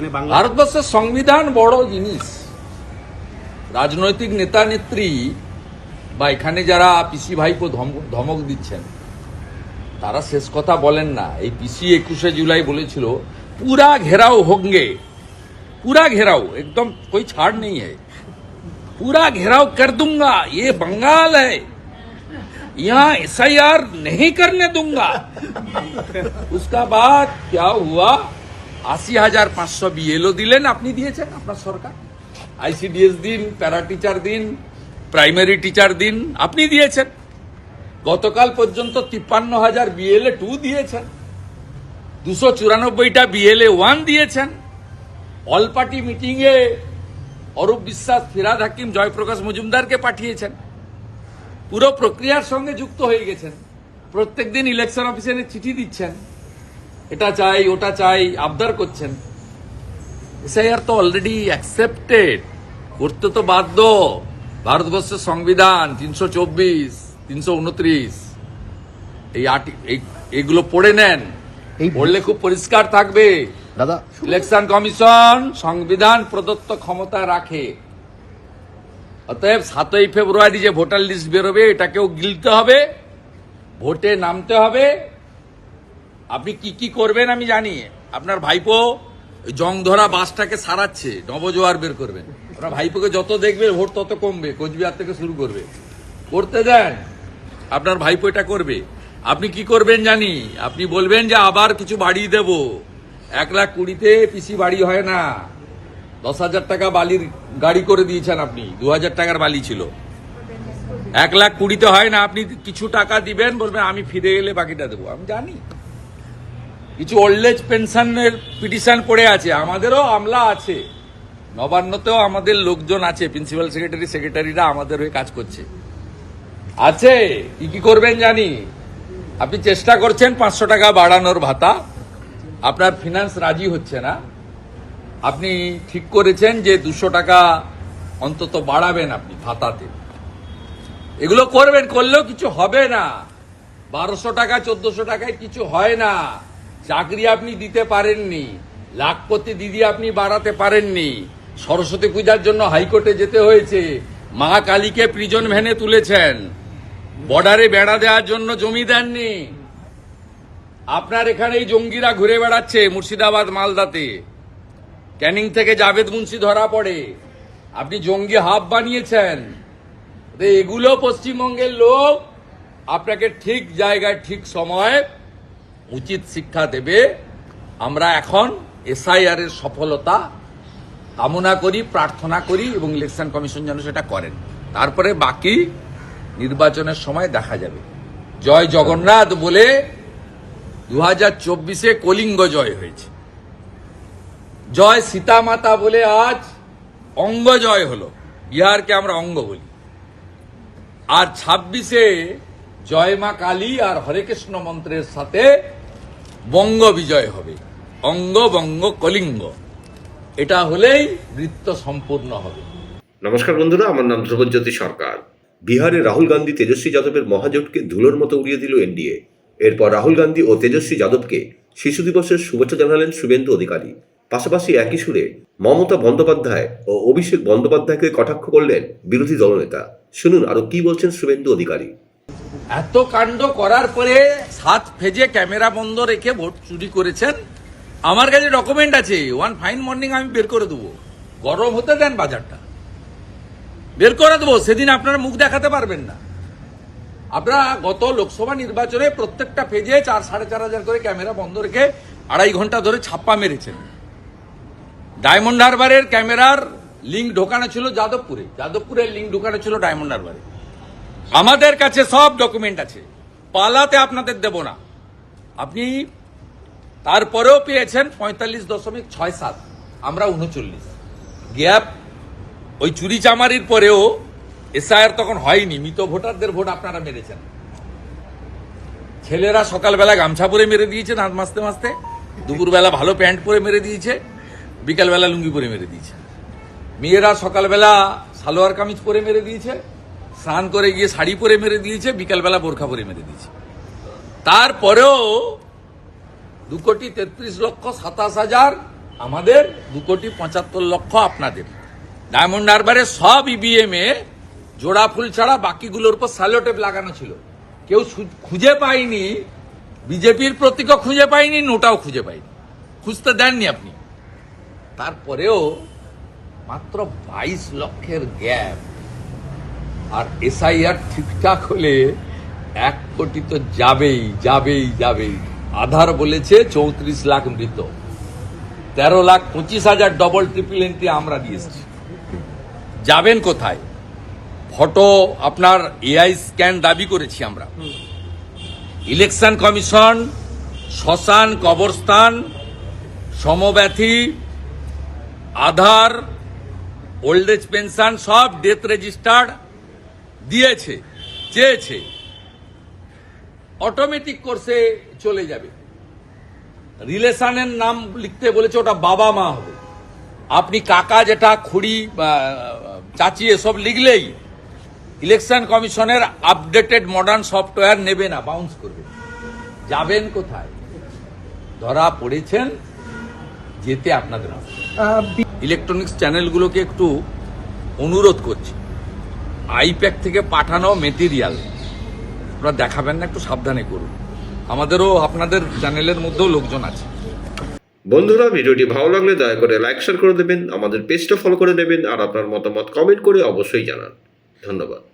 এখানে বাংলা ভারতবর্ষের সংবিধান বড় জিনিস রাজনৈতিক নেতা নেত্রী বা এখানে যারা পিসি ভাইপো ধম- ধমক দিচ্ছেন তারা শেষ কথা বলেন না এই পিসি একুশে জুলাই বলেছিল পুরা ঘেরাও হোঙ্গে पूरा घेराव एकदम कोई छाड़ नहीं है पूरा घेराव कर दूंगा ये बंगाल है यहाँ एस नहीं करने दूंगा उसका बाद क्या हुआ আশি হাজার পাঁচশো বিএলও দিলেন, আপনি দিয়েছেন আপনার সরকার। আইসিডিএস দিন প্যারা টিচার দিন প্রাইমারি টিচার দিন, আপনি দিয়েছেন। গতকাল পর্যন্ত তিপ্পান্ন হাজার বিএলএ টু দিয়েছেন। দুশো চুরানব্বইটা বিএলএ ওয়ান দিয়েছেন। অল পার্টি মিটিংয়ে অরূপ বিশ্বাস, ফিরাদ হাকিম, জয়প্রকাশ মজুমদারকে পাঠিয়েছেন। পুরো প্রক্রিয়ার সঙ্গে যুক্ত হয়ে গেছেন। প্রত্যেকদিন ইলেকশন অফিসে চিঠি দিচ্ছেন। এটা চাই ওটা চাই আবদার করছেন। এসআইআর তো অলরেডি অ্যাকসেপ্টেড করতে তো বাধ্য। ভারতবর্ষের সংবিধান তিনশো চব্বিশ তিনশো উনত্রিশ। এই আর্টি এই- এগুলো পড়ে নেন। পড়লে খুব পরিষ্কার থাকবে। দাদা ইলেকশন কমিশন সংবিধান প্রদত্ত ক্ষমতা রাখে। অতএব সাতই ফেব্রুয়ারি যে ভোটার লিস্ট বেরোবে এটাকেও গিলতে হবে। ভোটে নামতে হবে। আপনি কি কি করবেন আমি জানি। আপনার ভাইপো জং ধরা বাসটাকে সারাচ্ছে, নবজোয়ার বের করবেন। আপনার ভাইপোকে যত দেখবে, ভোট তত কমবে, কোচবিহার থেকে শুরু করবে। করতে দেন, আপনার ভাইপো এটা করবে। আপনি কি করবেন জানি, আপনি বলবেন যে আবার কিছু বাড়িয়ে দেব। এক লাখ কুড়িতে পিসি বাড়ি হয় না। দশ হাজার টাকা বালির গাড়ি করে দিয়েছেন আপনি, দু হাজার টাকার বালি ছিল। এক লাখ কুড়িতে হয় না, আপনি কিছু টাকা দিবেন, বলবেন আমি ফিরে এলে বাকিটা দেবো। আমি জানি। কিছু ওল্ড এজ পেনশনের পিটিশন পড়ে আছে, আমাদেরও আমলা আছে। নবান্নতেও আমাদের লোকজন আছে প্রিন্সিপাল সেক্রেটারি সেক্রেটারিরা আমাদের হয়ে কাজ করছে। আছে, কি কি করবেন জানি? আপনি চেষ্টা করছেন পাঁচশো টাকা বাড়ানোর ভাতা, আপনার ফিনান্স রাজি হচ্ছে না। আপনি ঠিক করেছেন যে দুশো টাকা অন্তত বাড়াবেন আপনি ভাতাতে। এগুলো করবেন, করলেও কিছু হবে না। বারোশো টাকা, চোদ্দশো টাকায় কিছু হয় না। চাকরি আপনি দিতে পারেননি। লাখপতি দিদি আপনি বাড়াতে পারেননি। সরস্বতী পূজার জন্য হাইকোর্টে যেতে হয়েছে। মা কালীকে প্রিজন ভ্যানে তুলেছেন। বর্ডারে বেড়া দেওয়ার জন্য জমি দেননি। আপনার এখানে এই জঙ্গিরা ঘুরে বেড়াচ্ছে মুর্শিদাবাদ মালদাতে। ক্যানিং থেকে জাভেদ মুন্সি ধরা পড়ে। আপনি জঙ্গি হাব বানিয়েছেন। এগুলো পশ্চিমবঙ্গের লোক আপনাকে ঠিক জায়গায়, ঠিক সময় উচিত শিক্ষা দেবে। আমরা এখন এসআইআর এর সফলতা কামনা করি, প্রার্থনা করি এবং ইলেকশন কমিশন যেন সেটা করেন। তারপরে বাকি নির্বাচনের সময় দেখা যাবে। জয় জগন্নাথ বলে দু হাজার চব্বিশে কলিঙ্গ জয় হয়েছে। জয় সীতামাতা বলে আজ অঙ্গ জয় হলো। বিহারকে আমরা অঙ্গ বলি। আর ছাব্বিশে জয় মা কালী আর হরে কৃষ্ণ মন্ত্রের সাথে বঙ্গ বিজয় হবে। অঙ্গ বঙ্গ কলিঙ্গ। এটা হলেই নৃত্য সম্পূর্ণ হবে। নমস্কার বন্ধুরা আমার নাম ধ্রুবজ্যোতি সরকার। বিহারে রাহুল গান্ধী তেজস্বী যাদবের মহাজোটকে ধুলোর মতো উড়িয়ে দিল এনডিএ। এরপর রাহুল গান্ধী ও তেজস্বী যাদবকে শিশু দিবসের শুভেচ্ছা জানালেন শুভেন্দু অধিকারী। পাশাপাশি একই সুরে মমতা বন্দ্যোপাধ্যায় ও অভিষেক বন্দ্যোপাধ্যায়কে কটাক্ষ করলেন বিরোধী দলনেতা। শুনুন আরও কি বলছেন শুভেন্দু অধিকারী? এত কাণ্ড করার পরে সাত ফেজে ক্যামেরা বন্ধ রেখে ভোট চুরি করেছেন। আমার কাছে ডকুমেন্ট আছে। ওয়ান ফাইন মর্নিং আমি বের করে দেবো। গরম হতে দেন বাজারটা। বের করে দেবো। সেদিন আপনারা মুখ দেখাতে পারবেন না। আপনারা গত লোকসভা নির্বাচনে প্রত্যেকটা ফেজে চার, সাড়ে চার হাজার করে ক্যামেরা বন্ধ রেখে আড়াই ঘণ্টা ধরে ছাপ্পা মেরেছেন। ডায়মন্ড হারবারের ক্যামেরার লিঙ্ক ঢোকানো ছিল যাদবপুরে। যাদবপুরের লিঙ্ক ঢোকানো ছিল ডায়মন্ড হারবারে। আমাদের কাছে সব ডকুমেন্ট আছে। পালাতে আপনাদের দেব না। আপনি তারপরেও পেয়েছেন পঁয়তাল্লিশ দশমিক ছয় সাত, আমরা উনচল্লিশ। গ্যাপ ওই চুরি চামারির পরেও এসআইআর তখন হয়নি, মৃত ভোটারদের ভোট আপনারা মেরেছেন। ছেলেরা সকালবেলা গামছা পরে মেরে দিয়েছে দাঁত মাজতে মাজতে দুপুরবেলা ভালো প্যান্ট পরে মেরে দিয়েছে, বিকালবেলা লুঙ্গি পরে মেরে দিয়েছে। মেয়েরা সকালবেলা সালোয়ার কামিজ পরে মেরে দিয়েছে স্নান করে গিয়ে শাড়ি পরে মেরে দিয়েছে, বিকালবেলা বোরখা পরে মেরে দিয়েছে। তারপরেও দু কোটি তেত্রিশ লক্ষ সাতাশ হাজার আমাদের দু কোটি পঁচাত্তর লক্ষ আপনাদের। ডায়মন্ড হারবারে সব ইভিএম এ জোড়া ফুল ছাড়া বাকিগুলোর উপর স্যালোটেপ লাগানো ছিল। কেউ খুঁজে পায়নি, বিজেপির প্রতীকও খুঁজে পায়নি, নোটাও খুঁজে পায়নি। খুঁজতে দেননি আপনি। তারপরেও মাত্র বাইশ লক্ষের গ্যাপ। আর এসআইআর ঠিকঠাক হলে এক কোটি তো যাবেই যাবেই যাবেই। আধার বলেছে চৌত্রিশ লাখ মৃত। তেরো লাখ পঁচিশ হাজার ডবল ট্রিপল এন্ট্রি আমরা দিয়েছি যাবেন কোথায়? ফটো আপনার এআই স্ক্যান দাবি করেছি আমরা। ইলেকশন কমিশন শ্মশান কবরস্থান, Samabyathi, Aadhaar old age pension সব ডেথ রেজিস্টার্ড দিয়েছে চেয়েছে অটোমেটিক কোর্সে চলে যাবে। রিলেশনের নাম লিখতে বলেছে ওটা বাবা মা হবে। আপনি কাকা যেটা খুড়ি বা চাচি এসব লিখলেই ইলেকশন কমিশনের আপডেটেড মডার্ন সফটওয়্যার নেবে না বাউন্স করবে। যাবেন কোথায়? ধরা পড়েছেন যেতে আপনাদের ইলেকট্রনিক্স চ্যানেলগুলোকে একটু অনুরোধ করছি। আইপ্যাক থেকে পাঠানো মেটেরিয়াল। আপনারা দেখাবেন না, একটু সাবধানে করুন। আমাদেরও, আপনাদের চ্যানেলের মধ্যেও লোকজন আছে। বন্ধুরা, ভিডিওটি ভালো লাগলে দয়া করে লাইক, শেয়ার করে দেবেন, আমাদের পেজটা ফলো করে দেবেন, আর আপনার মতামত কমেন্ট করে অবশ্যই জানান। ধন্যবাদ।